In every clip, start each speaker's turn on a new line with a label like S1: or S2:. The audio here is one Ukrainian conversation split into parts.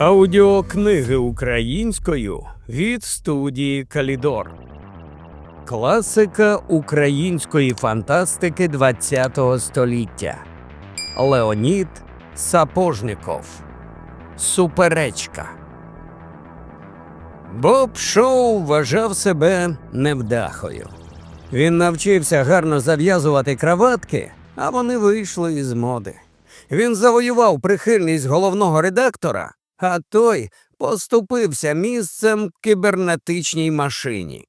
S1: Аудіокниги українською від студії Калідор. Класика української фантастики ХХ століття. Леонід Сапожников. Суперечка. Боб Шоу вважав себе невдахою. Він навчився гарно зав'язувати краватки, а вони вийшли із моди. Він завоював прихильність головного редактора, а той поступився місцем кібернетичній машині.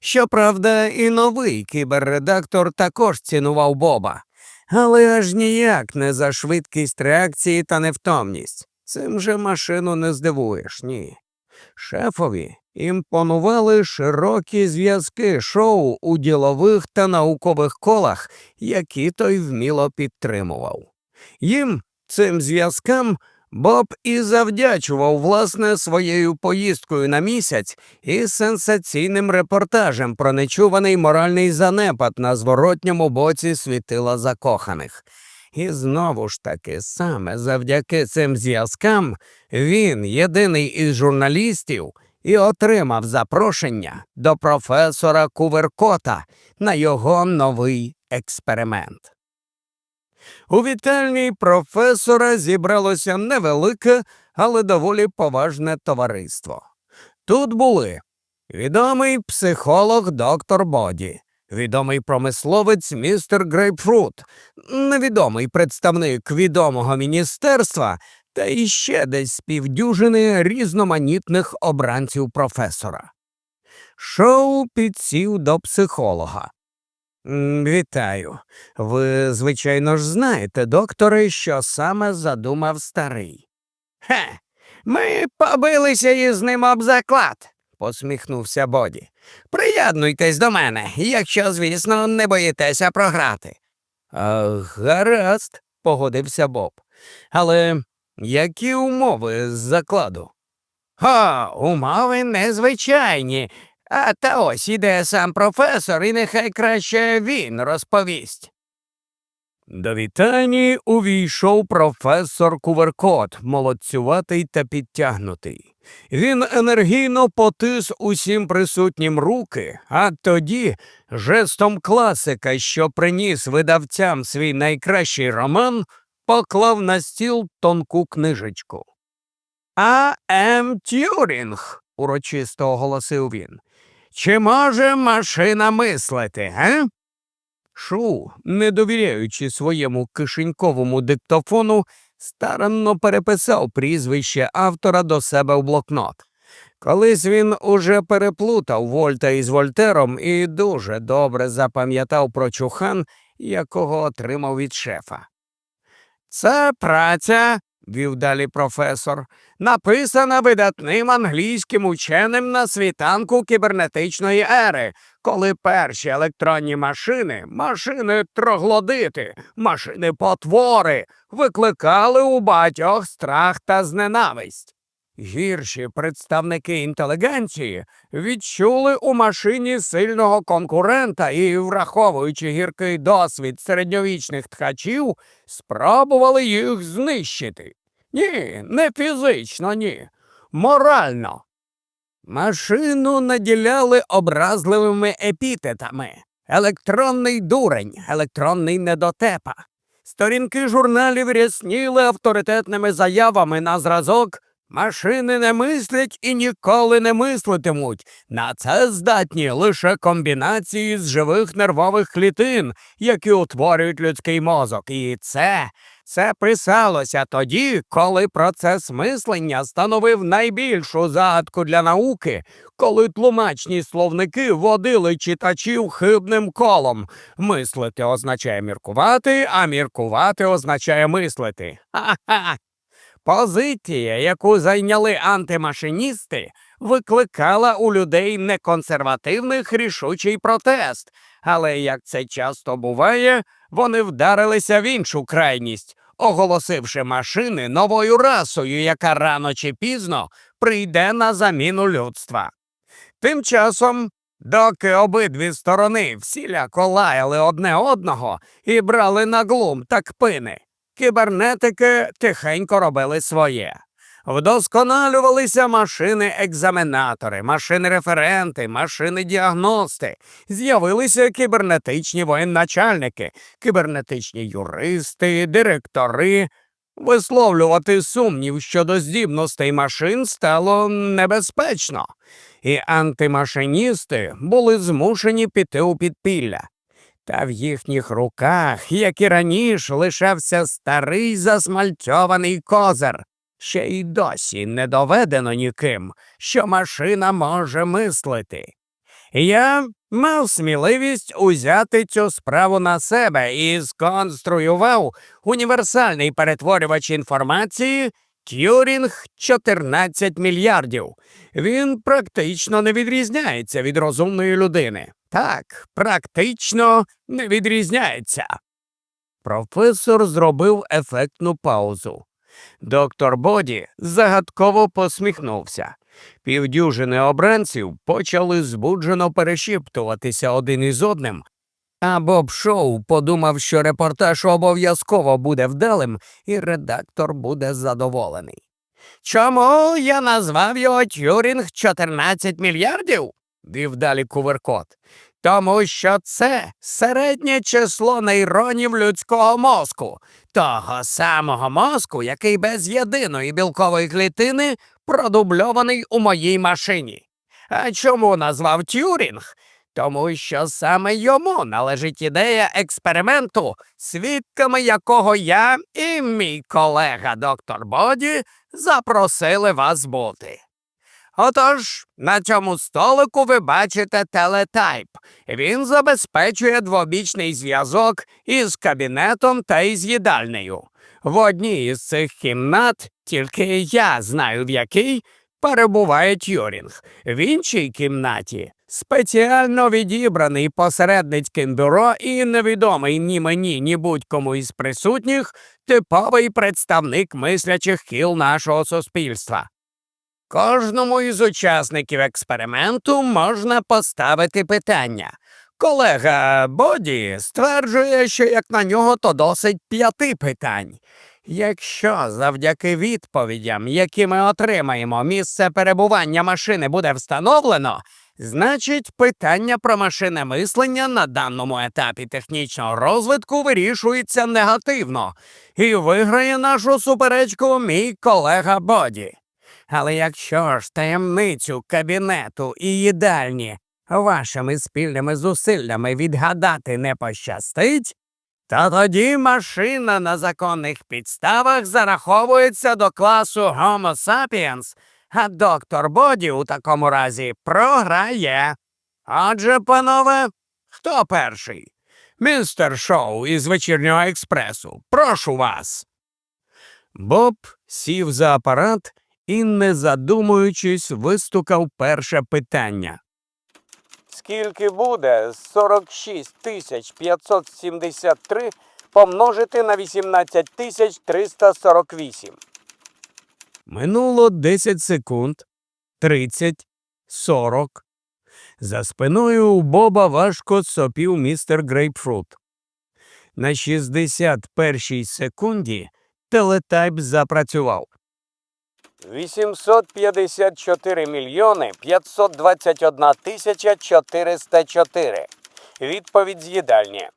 S1: Щоправда, і новий кіберредактор також цінував Боба, але аж ніяк не за швидкість реакції та невтомність. Цим же машину не здивуєш, ні. Шефові імпонували широкі зв'язки шоу у ділових та наукових колах, які той вміло підтримував. Їм, цим зв'язкам, Боб і завдячував власне своєю поїздкою на місяць і сенсаційним репортажем про нечуваний моральний занепад на зворотньому боці світила закоханих. І знову ж таки, саме завдяки цим зв'язкам він, єдиний із журналістів, і отримав запрошення до професора Куверкота на його новий експеримент. У вітальні професора зібралося невелике, але доволі поважне товариство. Тут були відомий психолог доктор Боді, відомий промисловець містер Грейпфрут, невідомий представник відомого міністерства та іще десь півдюжини різноманітних обранців професора. Шоу підсів до психолога. «М, Вітаю. Ви, звичайно ж, знаєте, докторе, що саме задумав старий. Хе, ми побилися із ним об заклад, посміхнувся Боді. Приєднуйтесь до мене, якщо, звісно, не боїтеся програти. А, гаразд, погодився Боб. Але які умови з закладу? О, умови незвичайні. А та ось іде сам професор, і нехай краще він розповість. До вітальні увійшов професор Куверкот, молодцюватий та підтягнутий. Він енергійно потис усім присутнім руки, а тоді, жестом класика, що приніс видавцям свій найкращий роман, поклав на стіл тонку книжечку. А. М. Тюрінг, урочисто оголосив він. Чи може машина мислити, га? Шу, не довіряючи своєму кишеньковому диктофону, старанно переписав прізвище автора до себе в блокнот. Колись він уже переплутав Вольта із Вольтером і дуже добре запам'ятав про чухан, якого отримав від шефа. Це праця, вів далі професор, написана видатним англійським ученим на світанку кібернетичної ери, коли перші електронні машини, машини троглодити, машини потвори викликали у багатьох страх та зненависть. Гірші представники інтелігенції відчули у машині сильного конкурента і, враховуючи гіркий досвід середньовічних ткачів, спробували їх знищити. Ні, не фізично, ні, морально. Машину наділяли образливими епітетами електронний дурень, електронний недотепа. Сторінки журналів рясніли авторитетними заявами на зразок Машини не мислять і ніколи не мислитимуть. На це здатні лише комбінації з живих нервових клітин, які утворюють людський мозок. І це, це писалося тоді, коли процес мислення становив найбільшу загадку для науки, коли тлумачні словники водили читачів хибним колом. Мислити означає міркувати, а міркувати означає мислити. Ха-ха! Позиція, яку зайняли антимашиністи, викликала у людей неконсервативних рішучий протест, але, як це часто буває, вони вдарилися в іншу крайність, оголосивши машини новою расою, яка рано чи пізно прийде на заміну людства. Тим часом, доки обидві сторони всіляко лаяли одне одного і брали на глум та кпини, кібернетики тихенько робили своє. Вдосконалювалися машини-екзаменатори, машини-референти, машини-діагности. З'явилися кібернетичні воєначальники, кібернетичні юристи, директори. Висловлювати сумнів щодо здібностей машин стало небезпечно, і антимашиністи були змушені піти у підпілля. Та в їхніх руках, як і раніше, лишався старий засмальцьований козир. Ще й досі не доведено ніким, що машина може мислити. Я мав сміливість узяти цю справу на себе і сконструював універсальний перетворювач інформації Тюрінг 14 мільярдів. Він практично не відрізняється від розумної людини. Так, практично не відрізняється. Професор зробив ефектну паузу. Доктор Боді загадково посміхнувся. Півдюжини обранців почали збуджено перешіптуватися один із одним, а Боб Шоу подумав, що репортаж обов'язково буде вдалим, і редактор буде задоволений. Чому я назвав його Тюрінг 14 мільярдів? Вів далі Куверкот. Тому що це середнє число нейронів людського мозку, того самого мозку, який без єдиної білкової клітини продубльований у моїй машині. А чому назвав Тюрінг? Тому що саме йому належить ідея експерименту, свідками якого я і мій колега доктор Боді запросили вас бути. Отож, на цьому столику ви бачите телетайп. Він забезпечує двобічний зв'язок із кабінетом та із їдальнею. В одній із цих кімнат, тільки я знаю в якій, перебуває Тюрінг. В іншій кімнаті спеціально відібраний посередницьким бюро і невідомий ні мені, ні будь-кому із присутніх типовий представник мислячих кіл нашого суспільства. Кожному із учасників експерименту можна поставити питання. Колега Боді стверджує, що як на нього, то досить п'яти питань. Якщо завдяки відповідям, які ми отримаємо, місце перебування машини буде встановлено, значить питання про машинне мислення на даному етапі технічного розвитку вирішується негативно, і виграє нашу суперечку мій колега Боді. Але якщо ж таємницю кабінету і їдальні вашими спільними зусиллями відгадати не пощастить, то тоді машина на законних підставах зараховується до класу Homo sapiens, а доктор Боді у такому разі програє. Отже, панове, хто перший? Містер Шоу із вечірнього експресу. Прошу вас. Боб сів за апарат і, не задумуючись, вистукав перше питання. Скільки буде 46 тисяч 573 помножити на 18 тисяч 348? Минуло 10 секунд, 30, 40. За спиною у Боба важко сопів містер Грейпфрут. На 61-й секунді телетайп запрацював. 854 мільйони 521 тисяча 404. Відповідь з їдальні.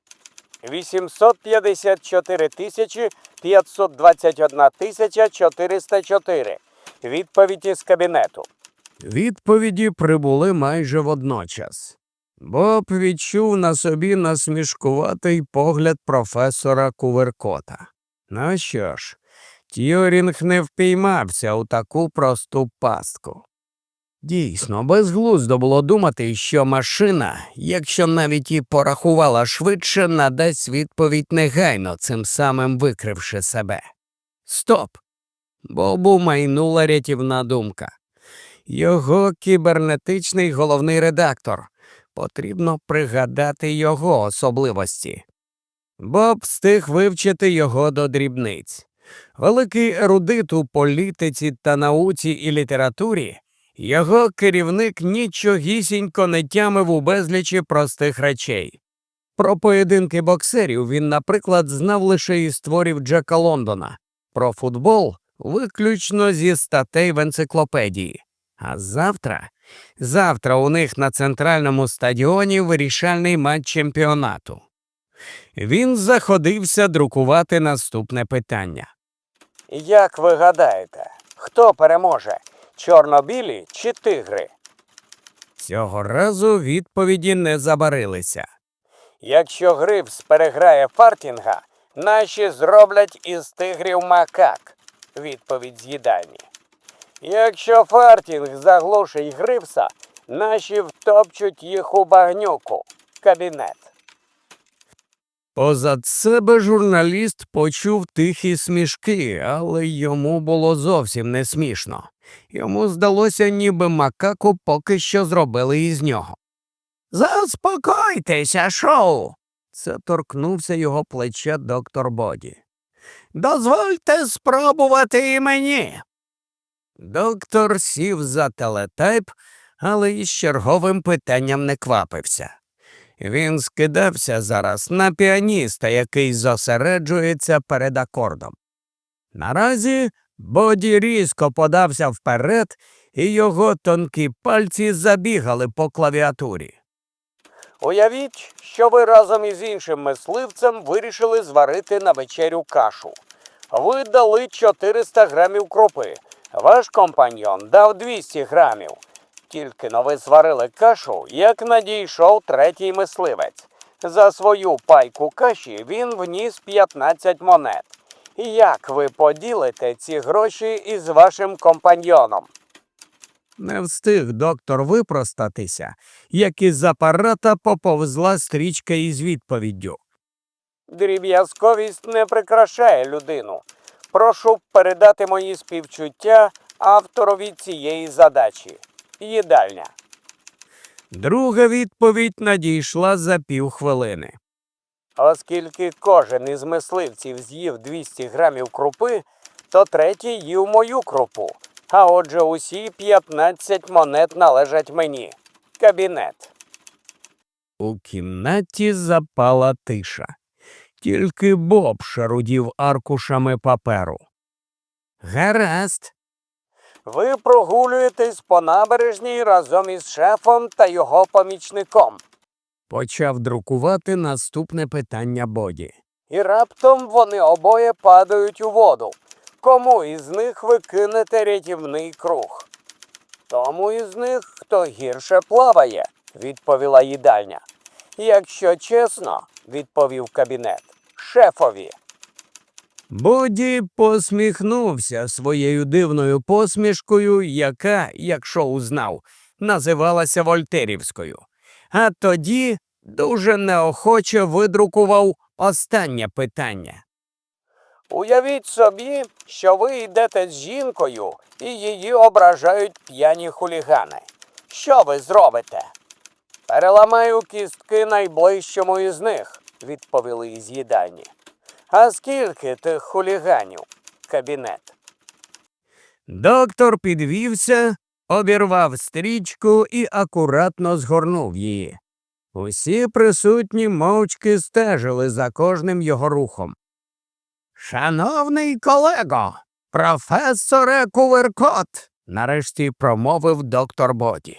S1: 854 тисячі 521 тисяча 404. Відповідь із кабінету. Відповіді прибули майже водночас. Боб відчув на собі насмішкуватий погляд професора Куверкота. Ну що ж, Т'юрінг не впіймався у таку просту пастку. Дійсно, безглуздо було думати, що машина, якщо навіть і порахувала швидше, надасть відповідь негайно, цим самим викривши себе. Стоп! Бобу майнула рятівна думка. Його кібернетичний головний редактор. Потрібно пригадати його особливості. Боб встиг вивчити його до дрібниць. Великий ерудит у політиці та науці і літературі, його керівник нічогісінько не тямив у безлічі простих речей. Про поєдинки боксерів він, наприклад, знав лише із творів Джека Лондона, про футбол виключно зі статей в енциклопедії. А завтра, завтра у них на центральному стадіоні вирішальний матч чемпіонату. Він заходився друкувати наступне питання. Як ви гадаєте, хто переможе? Чорнобілі чи тигри? Цього разу відповіді не забарилися. Якщо Грибс переграє Фартінга, наші зроблять із тигрів макак. Відповідь з їдальні. Якщо Фартінг заглушить Грибса, наші втопчуть їх у багнюку. Кабінет. Позад себе журналіст почув тихі смішки, але йому було зовсім не смішно. Йому здалося, ніби макаку поки що зробили із нього. Заспокойтеся, шоу. Це торкнувся його плече доктор Боді. Дозвольте спробувати і мені. Доктор сів за телетайп, але із черговим питанням не квапився. Він скидався зараз на піаніста, який зосереджується перед акордом. Наразі Боді різко подався вперед, і його тонкі пальці забігали по клавіатурі. Уявіть, що ви разом із іншим мисливцем вирішили зварити на вечерю кашу. Ви дали 400 грамів крупи. Ваш компаньон дав 200 грамів. Тільки но ви зварили кашу, як надійшов третій мисливець. За свою пайку каші він вніс 15 монет. Як ви поділите ці гроші із вашим компаньйоном? Не встиг доктор випростатися, як із апарата поповзла стрічка із відповіддю. Дріб'язковість не прикрашає людину. Прошу передати мої співчуття авторові цієї задачі. Їдальня. Друга відповідь надійшла за півхвилини. Оскільки кожен із мисливців з'їв 200 грамів крупи, то третій їв мою крупу. А отже, усі 15 монет належать мені. Кабінет. У кімнаті запала тиша. Тільки Боб шарудів аркушами паперу. Гаразд. Ви прогулюєтесь по набережній разом із шефом та його помічником. Почав друкувати наступне питання Боді. І раптом вони обоє падають у воду. Кому із них ви кинете рятівний круг? Тому із них, хто гірше плаває, відповіла їдальня. Якщо чесно, відповів кабінет, шефові. Боді посміхнувся своєю дивною посмішкою, яка, якщо узнав, називалася Вольтерівською. А тоді дуже неохоче видрукував останнє питання. Уявіть собі, що ви йдете з жінкою і її ображають п'яні хулігани. Що ви зробите? Переламаю кістки найближчому із них, відповіли із. А скільки тих хуліганів? Кабінет. Доктор підвівся, обірвав стрічку і акуратно згорнув її. Усі присутні мовчки стежили за кожним його рухом. Шановний колего, професоре Куверкот, нарешті промовив доктор Боді.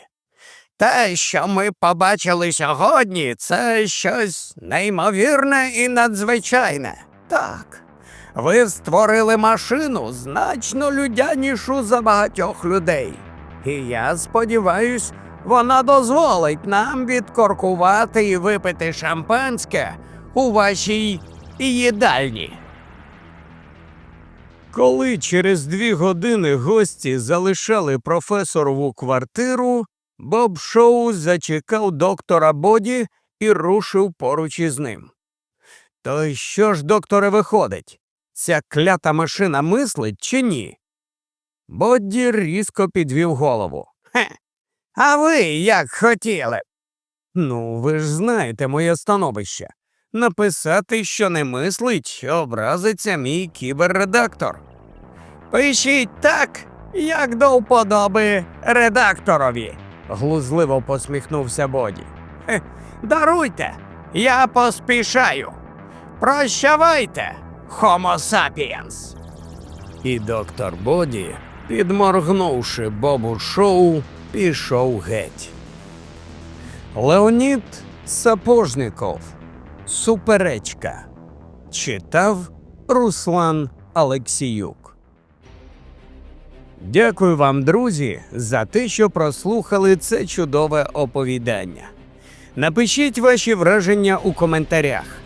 S1: Те, що ми побачили сьогодні, це щось неймовірне і надзвичайне. Так. Ви створили машину значно людянішу за багатьох людей. І я сподіваюсь, вона дозволить нам відкоркувати і випити шампанське у вашій їдальні. Коли через дві години гості залишали професорову квартиру, Боб Шоу зачекав доктора Боді і рушив поруч із ним. То що ж, докторе, виходить? Ця клята машина мислить чи ні? Бодді різко підвів голову. Хе. А ви як хотіли? Ну, ви ж знаєте моє становище. Написати, що не мислить, образиться мій кіберредактор. Пишіть так, як до вподоби редакторові, глузливо посміхнувся Боді. Даруйте, я поспішаю. Прощавайте, Homo sapiens. І доктор Боді, підморгнувши Бобу шоу, пішов геть. Леонід Сапожников. Суперечка. Читав Руслан Алексіюк. Дякую вам, друзі, за те, що прослухали це чудове оповідання. Напишіть ваші враження у коментарях.